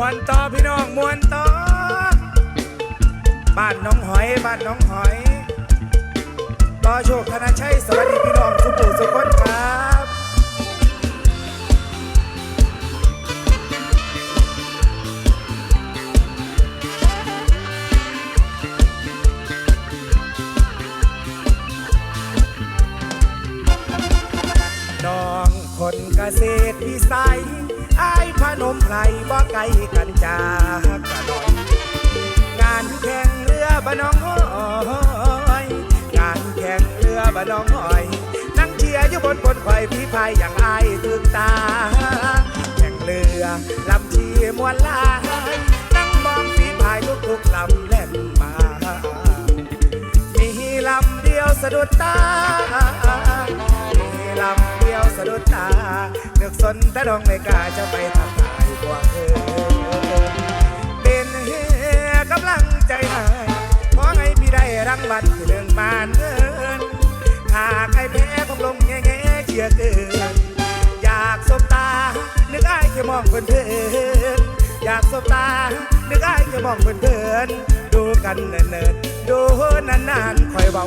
วนต่อพี่น้องมวนต่อ บ้านน้องหอยบ้านน้องหอยต่อโชคธนชัยสวัสดีพี่น้องทุกผู้ทุกคนครับน้องคนเกษตรวิสัยอาย นมไพรบ่ไกลกันจากกะหน่อย งานแข่งเรือบ้านน้องหอย งานแข่งเรือบ้านน้องหอย นั่งเชียร์อยู่บนบนควายพี่พายอย่างอายถึงตา แข่งเรือลำชีมวนลายนั่งมองพี่พายทุกๆลำแล่นมา มีลำเดียวสะดุดตา มีลำ เดียวสะดุดตาเลือกสนแต่ดองไม่กล้าจะไปทำทายพวกเธอเป็นเฮกำลังใจให้ขอให้พี่ได้รางวัลที่หนึ่งมานเงินหากใครแพ้คงลงแง่แง่เชียร์เกินอยากสบตา นึกอายแค่มองเพื่อนอยากสบตา นึกอายแค่มองเพื่อนเพื่อนๆดูกันเนินๆดูนานๆคอยเบา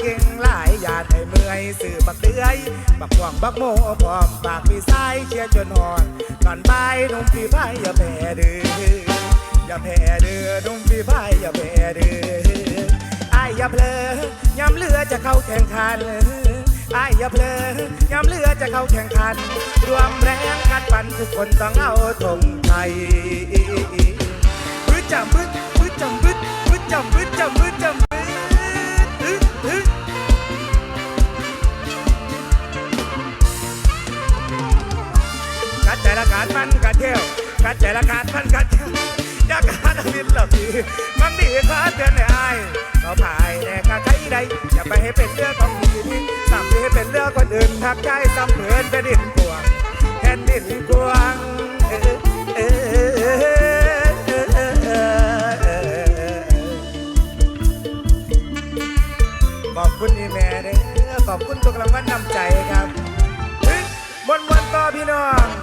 เก่งหลายอย่าให้เมื่อยสื่อบักเดือย บักหว่างบักโมพร้อมปากมีสายเชียร์จนหอนตอนบ่ายหนุ่มพี่พายอย่าแพ้เดืออย่าแพ้เดือนุ่มพี่พายอย่าแพ้เดืออายอย่าเพลอยำเรือจะเข้าแข่งขันอายอย่าเพลอยำเรือจะเข้าแข่งขัน รวมแรงกัดฟันทุกคนต้องเอาธงไทยบึ้จำบึ้ดบึ้ดจำบึ้ดบึ้จำบึ้ดจำบึ้ดจำ กัดมันกัดเที่ยวกัดใจละกัดมันกัดเที่ยวอยากกัดวินหลับดีมันดีขาดเตือนในอายเราพายแน่กะใครใดอย่าไปให้เป็นเรื่องของพี่นี่สับให้เป็นเรื่องคนอื่นทักใจซ้ำเหมือนแผ่นดินกวงแผ่นดินกวงเออเออขอบคุณอีแม่เด้อขอบคุณทุกรางวัลนำใจครับเฮ้ยวันวันต่อพี่น้อง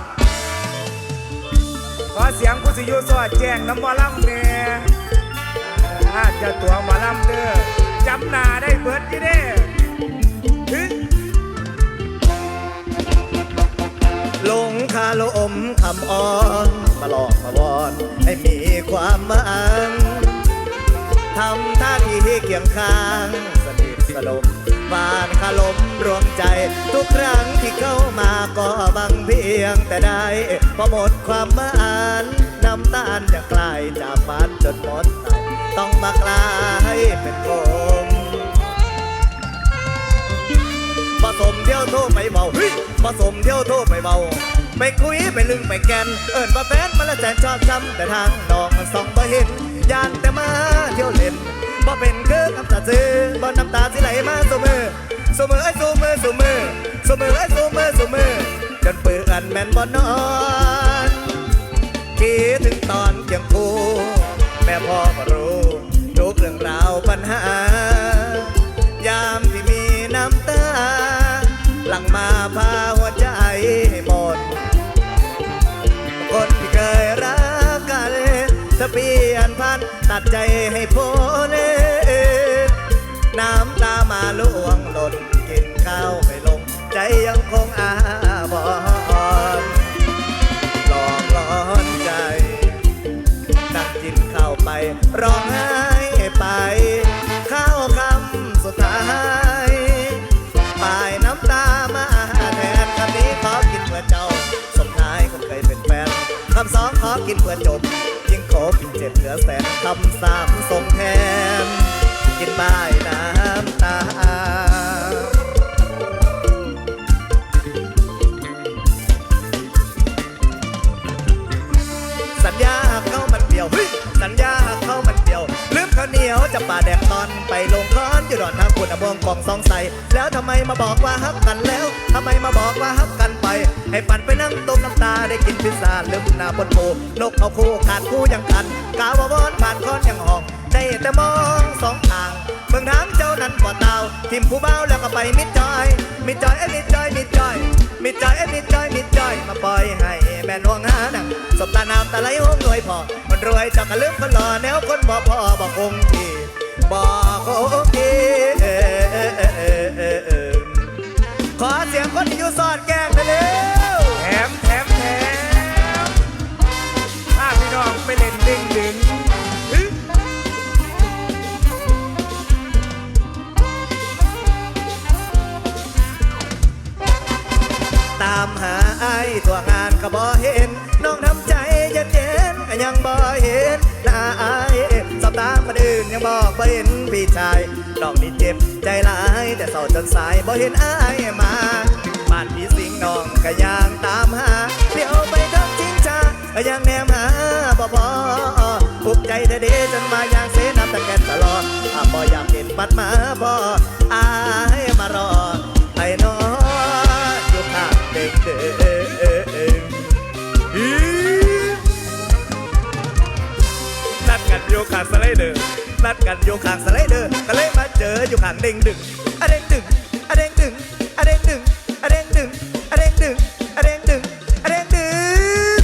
ขอเสียงผู้สิอยูสอดแจ้งน้ำมอลำเนี่ยอาจจะตัวมอลำเด้อจำหน้าได้เบิดที่เด้ลงคาลอมคำอ่อนมาหลอกมาวอนให้มีความมังทำท่าทีเคียงข้างสนิทสลมบานคาลมรวมใจ ทุกครั้งที่เข้ามาก็บังเพียงแต่ได้พอหมดความหมานน้ำตาลจะกลายจากบานจนหมดใจต้องมากลายเป็นลมผสมเที่ยวโทรไปเบาผสมเที่ยวโทรไปเบาไปคุยไปลึงไปแกน เอิญว่าแฟนมันละแสนชอบช้ำแต่ทางดอกมันสองบ่เห็นยานแต่มาเที่ยวเล่นบ่เป็นคือคำตัดซื้อบ่น้ำตาสิไหลมาสมือสมือไอ้สมือสมือสมือไอ้สมือสมือจนเปื้อนแม่นบ่นอน คิดถึงตอนเพียงคู่แม่พ่อก็รู้ทุกเรื่องราวปัญหา ยามที่มีน้ำตา หลังมาพาหัวใจให้หมด คนที่เคยรักกันถ้าเปลี่ยนพันตัดใจให้พ้นน้ำตามาล่วงหล่นกินข้าวไม่ลง ใจยังคงอา ร้องไห้ไป ข้าวคำสุดท้ายปลายน้ำตามาแทนคำนี้ขอกินเพื่อเจ้าส่งท้ายคงเคยเป็นแฟนคำสองขอกินเพื่อจบ ยิ่งขอกินเจ็บเหลือแสนคำสามส่งแทน กินบ่ายนะ ป่าแดกตอนไปลงคอนอยู่ดอนทางคุณอมวงกองสองใส แล้วทำไมมาบอกว่าฮักกันแล้วทำไมมาบอกว่าฮักกันไป ให้ปั่นไปนั่งต้มน้ำตาได้กินพิซซ่าลืมหน้าบนโพนกเขาคู่ขาดคู่ยังกัน กาววอนผ่านคอนยังหอกได้แต่มองสองทางเบื้องทางเจ้านั้นบ่ตา ทิมผู้เบาแล้วก็ไปมิดจอย มิดจอยเอ้มิดจอยมิดจอยมิดจอยเอ้มิดจอยมิดจอยมาปล่อยให้แม่นวงหานังสบตาน้ำตาไหลห้องรวยพอมันรวยจะกระลืมคนหล่อแนวคนบ่พอบ่คงที่บ่คงที่เออเออ ตัวงานก็บ่เห็น น้องทำใจเย็นเย็นก็ยังบ่เห็นหน้าไอ้ายสบตาคนอื่นยังบอกบ่เห็นพี่ชายน้องนี่เจ็บใจหลาย แต่เศร้าจนสายบ่เห็นไอ้ายมาบ้านพี่สิงห์น้องก็ยังตามหาเดี๋ยวไปทำจริงจ้าก็ยังแนมหาบ่พอภูมิใจเด้ๆจนมาอย่างเสน้ำตะแกนตลอดอะบ่อยากเห็นปัดมาบ่ นัดกันอยู่ข้างสไลเดอร์ก็เลยมาเจออยู่ข้างเด้งดึงอะเด้งดึงอะเด้งดึงอะเด้งดึงอะเด้งดึงอะเด้งดึงอะเด้งดึงอะเด้งดึง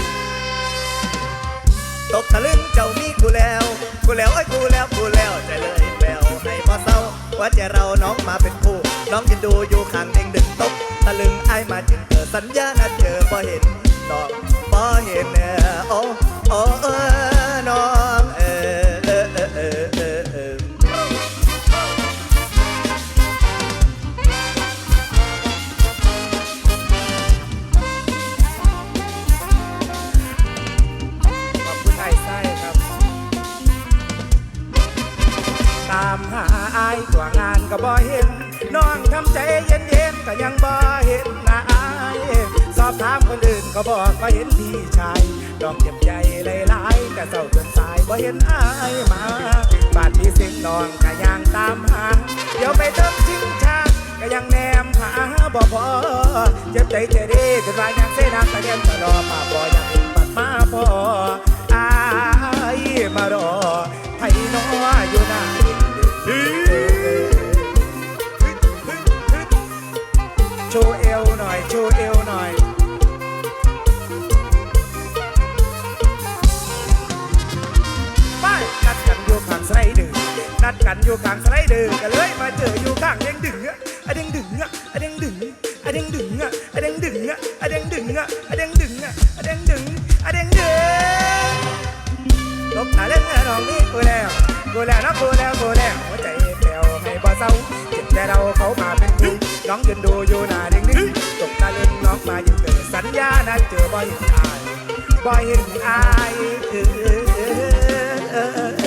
ตกตะลึงเจ้ามีกูแล้วกูแล้วไอ้กูแล้วกูแล้วใจเลยแปลวให้พอเศร้าว่าจะเราน้องมาเป็นคู่ น้องกินดูอยู่ข้างเด้งดึงตกตะลึงไอ้มาจึงเกิดสัญญานัดเจอพอเห็นน้องพอเห็นเออโอ้โอ้เออ น้องทำใจเย็นๆก็ยังบ่เห็นหน้าอายสอบถามคนอื่นก็บอกว่าเห็นพี่ชายดอกเจ็บใจหลายๆแต่เศร้าจนสายบ่เห็นอายมาบ้านพี่สิงนองก็ยังตามหาเดี๋ยวไปเติมชิงชาก็ยังแนมหาบ่พอเจ็บใจเจดีจนวายังเสน้ำตะเลียนตะรอมาบ่ยังปัดมาพอ ดกันอยู่ข้างสไลเดอร์ก็เลยมาเจออยู่ข้างเด้งดึงอะอะเด้งดึงอะอะเด้งดึงอะเด้งดึงอะอะเด้งดึงอะอะเด้งดึงอะอะเด้งดึงอะอะเด้งดึงอะเด้งดึงลบตาเล่นน้องนี่กูแล้วกูแล้วนะกูแล้วกูแล้วหัวใจแผ่วให้บ่เศร้าเจ็บแต่เราเขามาเป็นคู่น้องยืนดูอยู่หน้าเด้งดึงตกตาเล่นน้องมาอยู่เกิดสัญญานัดเจอบ่เห็นอายบ่เห็นอายเออ